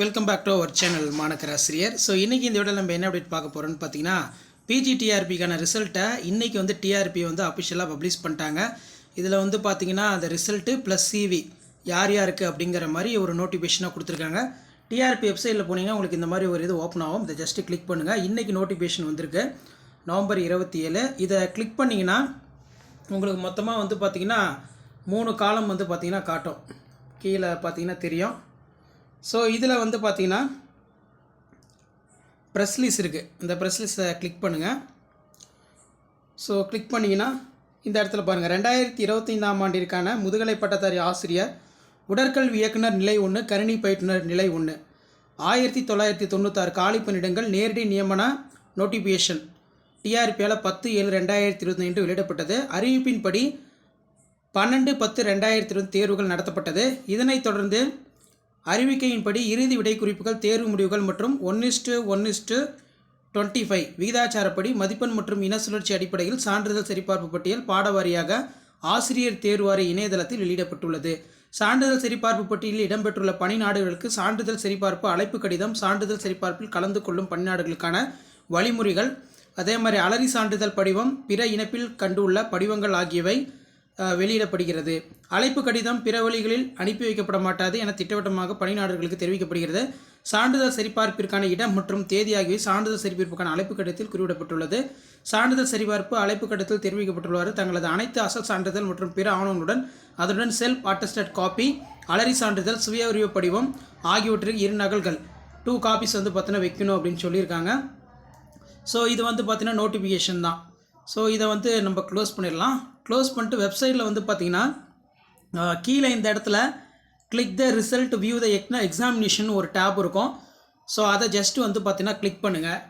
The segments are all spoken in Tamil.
Welcome back to our channel மாணக்கராசிரியர் so இன்றைக்கி இந்த விட நம்ம என்ன அப்டேட் பார்க்க போகிறோம்னு பார்த்தீங்கன்னா பிஜிடிஆர்பிக்கான ரிசல்ட்டை இன்றைக்கி வந்து டிஆர்பி வந்து அஃபிஷியலாக பப்ளிஷ் பண்ணிட்டாங்க. இதில் வந்து பார்த்தீங்கன்னா அந்த ரிசல்ட்டு ப்ளஸ் சிவி யார் யாருக்கு அப்படிங்கிற மாதிரி ஒரு நோட்டிஃபிகேஷனாக கொடுத்துருக்காங்க. டிஆர்பி வெப்சைட்டில் போனீங்கன்னா உங்களுக்கு இந்த மாதிரி ஒரு இது ஓப்பன் ஆகும். இதை ஜஸ்ட்டு கிளிக் பண்ணுங்கள் இன்றைக்கி நோட்டிஃபிகேஷன் வந்திருக்கு. நவம்பர் இருபத்தி ஏழு இதை கிளிக் பண்ணிங்கன்னா உங்களுக்கு மொத்தமாக வந்து பார்த்திங்கன்னா மூணு காலம் வந்து பார்த்திங்கன்னா காட்டும். கீழே பார்த்தீங்கன்னா தெரியும். ஸோ இதில் வந்து பார்த்தீங்கன்னா ப்ரெஸ்லீஸ் இருக்குது இந்த ப்ரெஸ்லீஸை கிளிக் பண்ணுங்கள் ஸோ கிளிக் பண்ணிங்கன்னா இந்த இடத்துல பாருங்கள் ரெண்டாயிரத்தி இருபத்தைந்தாம் ஆண்டிற்கான முதுகலை பட்டதாரி ஆசிரியர் உடற்கல்வி இயக்குனர் நிலை ஒன்று கணினி பயிற்றுனர் நிலை ஒன்று ஆயிரத்தி தொள்ளாயிரத்தி தொண்ணூத்தாறு காலி பணியிடங்கள் நேரடி நியமன நோட்டிஃபிகேஷன் டிஆர்பியால் பத்து ஏழு ரெண்டாயிரத்தி இருபத்தி ஐந்து வெளியிடப்பட்டது. அறிவிப்பின்படி பன்னெண்டு பத்து ரெண்டாயிரத்தி இருபது தேர்வுகள் நடத்தப்பட்டது. இதனைத் தொடர்ந்து அறிவிக்கையின்படி இறுதி விடைக்குறிப்புகள் தேர்வு முடிவுகள் மற்றும் one is to one is to twenty five விகிதாச்சாரப்படி மதிப்பெண் மற்றும் இன சுழற்சி அடிப்படையில் சான்றிதழ் சரிபார்ப்பு பட்டியல் பாடவாரியாக ஆசிரியர் தேர்வாரிய இணையதளத்தில் வெளியிடப்பட்டுள்ளது. சான்றிதழ் சரிபார்ப்பு பட்டியலில் இடம்பெற்றுள்ள பணி நாடுகளுக்கு சான்றிதழ் சரிபார்ப்பு அழைப்பு கடிதம் சான்றிதழ் சரிபார்ப்பில் கலந்து கொள்ளும் பணிநாடுகளுக்கான வழிமுறைகள் அதே மாதிரி அலரி சான்றிதழ் படிவம் பிற இணைப்பில் கண்டுள்ள படிவங்கள் ஆகியவை வெளியிடப்படுகிறது. அழைப்பு கடிதம் பிற வழிகளில் அனுப்பி வைக்கப்பட மாட்டாது என திட்டவட்டமாக பணியாளர்களுக்கு தெரிவிக்கப்படுகிறது. சான்றிதழ் சரிபார்ப்பிற்கான இடம் மற்றும் தேதி ஆகியவை சான்றிதழ் சரிபார்ப்புக்கான அழைப்பு கடிதத்தில் குறிப்பிடப்பட்டுள்ளது சான்றிதழ் சரிபார்ப்பு அழைப்பு கடிதத்தில் தெரிவிக்கப்பட்டுள்ளவாறு தங்களது அனைத்து அசல் சான்றிதழ் மற்றும் பிற ஆவணங்களுடன் அதனுடன் செல்ஃப் அட்டஸ்டட் காப்பி அலரி சான்றிதழ் சுய உரிமை படிவம் ஆகியவற்றிற்கு இரு நகல்கள் டூ காப்பீஸ் வந்து பார்த்தீங்கன்னா வைக்கணும் அப்படின்னு சொல்லியிருக்காங்க. ஸோ இது வந்து பார்த்தீங்கன்னா நோட்டிஃபிகேஷன் தான். ஸோ இதை வந்து நம்ம க்ளோஸ் பண்ணிடலாம். க்ளோஸ் பண்ணிட்டு வெப்சைட்டில் வந்து பார்த்திங்கன்னா கீழே இந்த இடத்துல click the result view the எக்னா examination ஒரு டேப் இருக்கும். ஸோ அதை ஜஸ்ட்டு வந்து பார்த்திங்கன்னா கிளிக் பண்ணுங்கள்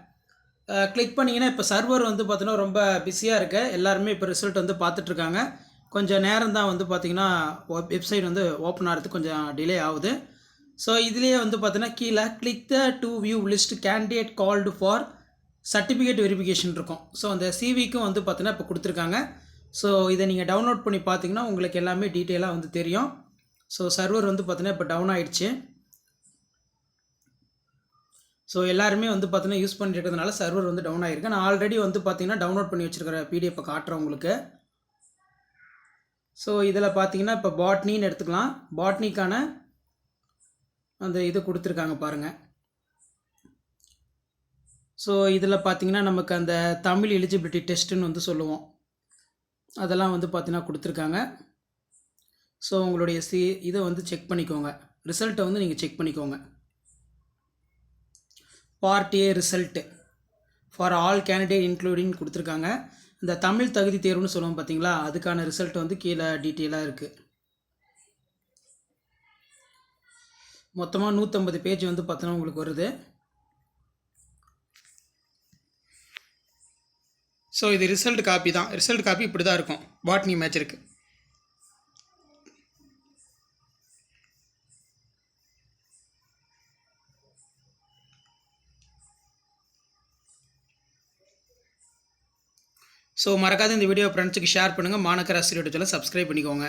கிளிக் பண்ணிங்கன்னா இப்போ சர்வர் வந்து பார்த்தீங்கன்னா ரொம்ப பிஸியாக இருக்குது எல்லாருமே இப்போ ரிசல்ட் வந்து பார்த்துட்ருக்காங்க கொஞ்சம் நேரம் தான் வந்து பார்த்திங்கன்னா வெப்சைட் வந்து ஓப்பன் ஆகிறதுக்கு கொஞ்சம் டிலே ஆகுது. ஸோ இதுலேயே வந்து பார்த்தீங்கன்னா கீழே click the to view list candidate called for certificate verification இருக்கும். ஸோ அந்த சிவிக்கும் வந்து பார்த்தீங்கன்னா இப்போ கொடுத்துருக்காங்க. ஸோ இதை நீங்கள் டவுன்லோட் பண்ணி பார்த்தீங்கன்னா உங்களுக்கு எல்லாமே டீட்டெயிலாக வந்து தெரியும். ஸோ சர்வர் வந்து பார்த்தீங்கன்னா இப்போ டவுன் ஆயிடுச்சு. ஸோ எல்லாருமே வந்து பார்த்தீங்கன்னா யூஸ் பண்ணிட்டு இருக்கிறதுனால சர்வர் வந்து டவுன் ஆகிருக்கு நான் ஆல்ரெடி வந்து பார்த்தீங்கன்னா டவுன்லோட் பண்ணி வச்சுருக்கிற பிடிஎஃப்பை காட்டுறேன் உங்களுக்கு. ஸோ இதில் பார்த்தீங்கன்னா இப்போ பாட்னின்னு எடுத்துக்கலாம். பாட்னிக்கான அந்த இது கொடுத்துருக்காங்க பாருங்கள் ஸோ இதில் பார்த்தீங்கன்னா நமக்கு அந்த தமிழ் எலிஜிபிலிட்டி டெஸ்ட்டுன்னு வந்து சொல்லுவோம். அதெல்லாம் வந்து பார்த்தீங்கன்னா கொடுத்துருக்காங்க. ஸோ உங்களுடைய சி இதை வந்து செக் பண்ணிக்கோங்க. ரிசல்ட்டை வந்து நீங்கள் செக் பண்ணிக்கோங்க. Part A result for all candidate including கொடுத்துருக்காங்க. இந்த தமிழ் தகுதி தேர்வுன்னு சொல்லுவோம் பார்த்தீங்களா அதுக்கான ரிசல்ட் வந்து கீழே டீட்டெயிலாக இருக்குது மொத்தமாக நூற்றம்பது பேஜ் வந்து பார்த்தோன்னா உங்களுக்கு வருது. ஸோ இது ரிசல்ட் காப்பி தான். ரிசல்ட் காப்பி இப்படி தான் இருக்கும் பாட்னி மேட்ச் ஸோ மறக்காத இந்த வீடியோ ஃப்ரெண்ட்ஸுக்கு ஷேர் பண்ணுங்கள் மாணக்கர் ஆசிரியர் சொல்ல சப்ஸ்கிரைப் பண்ணிக்கோங்க.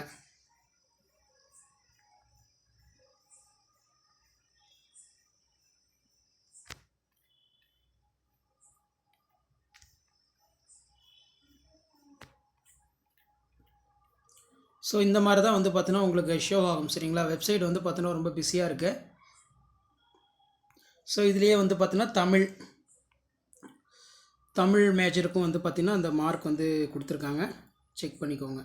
ஸோ இந்த மாதிரி தான் வந்து பார்த்தீங்கன்னா உங்களுக்கு ஷோ ஆகும் சரிங்களா? வெப்சைட் வந்து பார்த்தீங்கன்னா ரொம்ப பிஸியாக இருக்குது ஸோ இதுலேயே வந்து பார்த்தீங்கன்னா தமிழ் தமிழ் மேஜருக்கும் வந்து பார்த்திங்கன்னா அந்த மார்க் வந்து கொடுத்துருக்காங்க. செக் பண்ணிக்கோங்க.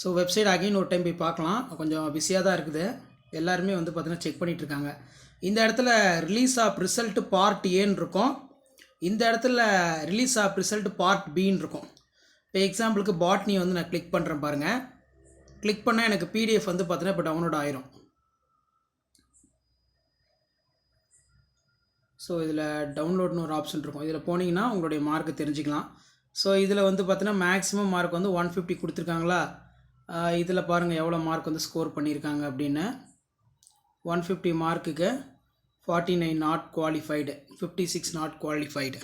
ஸோ வெப்சைட் அகைன் ஒரு டைம் போய் பார்க்கலாம். கொஞ்சம் பிஸியாக தான் இருக்குது. எல்லாருமே வந்து பார்த்திங்கன்னா செக் பண்ணிகிட்ருக்காங்க இருக்காங்க. இந்த இடத்துல ரிலீஸ் ஆஃப் ரிசல்ட் பார்ட் ஏன்னு இருக்கும். இந்த இடத்துல ரிலீஸ் ஆஃப் ரிசல்ட் பார்ட் பின்னு இருக்கும். இப்போ எக்ஸாம்பிளுக்கு பாட்னி வந்து நான் கிளிக் பண்ணுறேன் பாருங்கள் கிளிக் பண்ணால் எனக்கு பிடிஎஃப் வந்து பார்த்தீங்கன்னா இப்போ டவுன்லோட் ஆயிரும். ஸோ இதில் டவுன்லோட்னு ஒரு ஆப்ஷன் இருக்கும். இதில் போனீங்கன்னா உங்களுடைய மார்க்கை தெரிஞ்சுக்கலாம். ஸோ இதில் வந்து பார்த்தீங்கன்னா மேக்ஸிமம் மார்க் வந்து ஒன் ஃபிஃப்டி கொடுத்துருக்காங்களா? இதில் பாருங்கள் எவ்வளோ மார்க் வந்து ஸ்கோர் பண்ணியிருக்காங்க அப்படின்னு. ஒன் ஃபிஃப்டி மார்க்குக்கு forty nine not qualified fifty six not qualified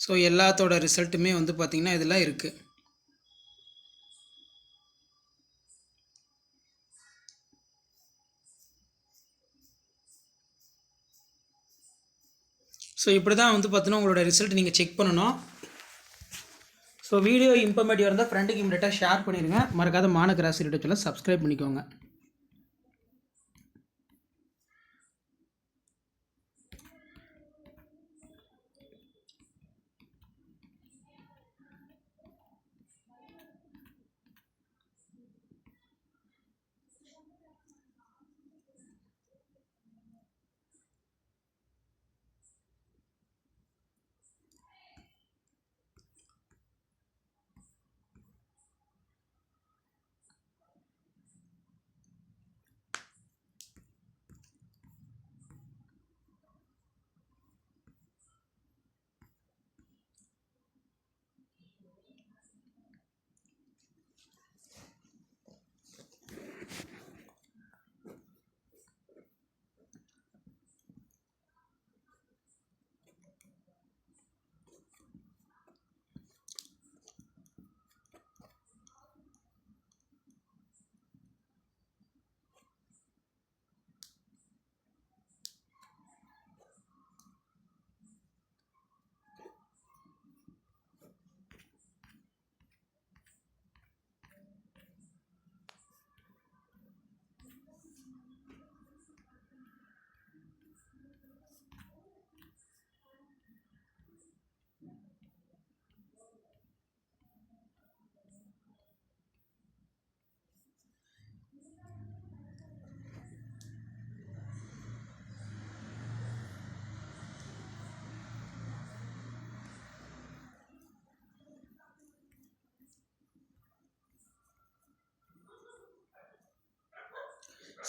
so எல்லாத்தோட ரிசல்ட்டுமே வந்து பார்த்திங்கன்னா இதெல்லாம் இருக்குது ஸோ இப்படி தான் வந்து பார்த்தீங்கன்னா உங்களோட ரிசல்ட் நீங்கள் செக் பண்ணணும். ஸோ வீடியோ இம்ப்ளிமெண்ட் இருந்தால் ஃப்ரெண்டுக்கு இம்மிடியாக ஷேர் பண்ணிடுங்க மறக்காத மாநகர சொல்ல சப்ஸ்கிரைப் பண்ணிக்கோங்க.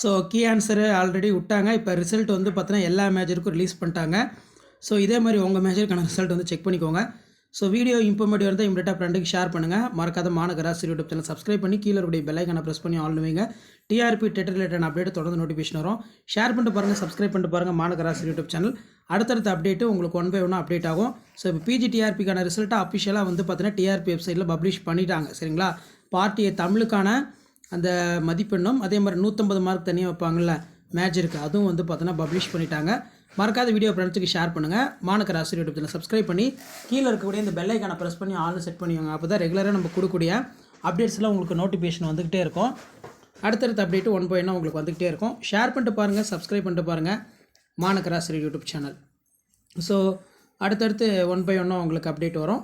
ஸோ கீ ஆன்சரு ஆல்ரெடி விட்டாங்க. இப்போ ரிசல்ட் வந்து பார்த்தீங்கன்னா எல்லா மேஜருக்கும் ரிலீஸ் பண்ணிட்டாங்க. ஸோ இதே மாதிரி உங்கள் மேஜருக்கான ரிசல்ட் வந்து செக் பண்ணிக்கோங்க. ஸோ வீடியோ இம்ப்ரூவ்மெண்ட் வந்து இம்மிடியாக ஃப்ரெண்டுக்கு ஷேர் பண்ணுங்கள் மறக்காத மாநகராசி யூடியூப் சேனல் சப்ஸ்கிரைப் பண்ணி கீழே இருக்கக்கூடிய பெல்லைக்கான ப்ரெஸ் பண்ணி ஆல் வைங்க. டிஆர்பி டெட் ரிலேட்டட் அப்டேட் தொடர்ந்து நோட்டிஃபிகேஷன் வரும். ஷேர் பண்ணிட்டு பாருங்கள் சப்ஸ்கிரைப் பண்ணிட்டு பாருங்கள் மாநகராசி யூடியூப் சேனல் அடுத்தடுத்த அப்டேட்டு உங்களுக்கு ஒன் பை ஒன்று அப்டேட் ஆகும். ஸோ இப்போ பிஜி டிஆர்பிக்கான ரிசல்ட்டை அஃபிஷியலாக வந்து பார்த்தீங்கன்னா டிஆர்பி வெப்சைட்டில் பப்ளிஷ் பண்ணிட்டாங்க. சரிங்களா? பார்ட்டியை தமிழுக்கான அந்த மதிப்பெண்ணும் அதே மாதிரி நூற்றம்பது மார்க் தனியாக வைப்பாங்கள்ல மேட்ச் இருக்குது அதுவும் வந்து பார்த்தோன்னா பப்ளிஷ் பண்ணிட்டாங்க. மறக்காத வீடியோ ஃப்ரெண்ட்ஸுக்கு ஷேர் பண்ணுங்கள் மாணக்கர் ஆசிரியர் யூடியூப் சேனல் சப்ஸ்கிரைப் பண்ணி கீழே இருக்கக்கூடிய இந்த பெல் ஐக்கானை ப்ரெஸ் பண்ணி ஆல்னு செட் பண்ணிவாங்க அப்போ தான் ரெகுலராக நம்ம கொடுக்கக்கூடிய அப்டேட்ஸ்லாம் உங்களுக்கு நோட்டிஃபிகேஷன் வந்துக்கிட்டே இருக்கும். அடுத்தடுத்த அப்டேட்டு ஒன் பை உங்களுக்கு வந்துக்கிட்டே இருக்கும். ஷேர் பண்ணிட்டு பாருங்கள் சப்ஸ்கிரைப் பண்ணிட்டு பாருங்கள் மாணக்கர் ஆசிரியர் யூடியூப் சேனல் ஸோ அடுத்தடுத்து ஒன் பை ஒன்னாக உங்களுக்கு அப்டேட் வரும்.